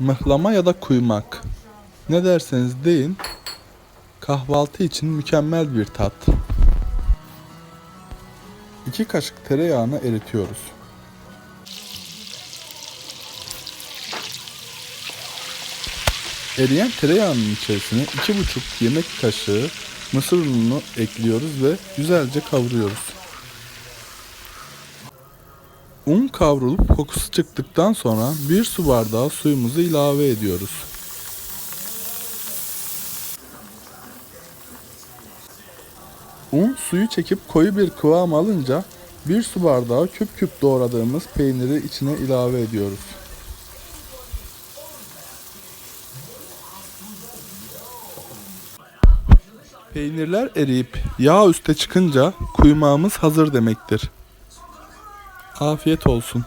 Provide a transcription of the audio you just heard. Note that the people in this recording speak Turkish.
Mıhlama ya da kuymak. Ne derseniz deyin. Kahvaltı için mükemmel bir tat. 2 kaşık tereyağını eritiyoruz. Eriyen tereyağının içerisine 2,5 yemek kaşığı mısır ununu ekliyoruz ve güzelce kavuruyoruz. Un kavrulup kokusu çıktıktan sonra 1 su bardağı suyumuzu ilave ediyoruz. Un suyu çekip koyu bir kıvam alınca 1 su bardağı küp küp doğradığımız peyniri içine ilave ediyoruz. Peynirler eriyip yağ üste çıkınca kuymağımız hazır demektir. Afiyet olsun.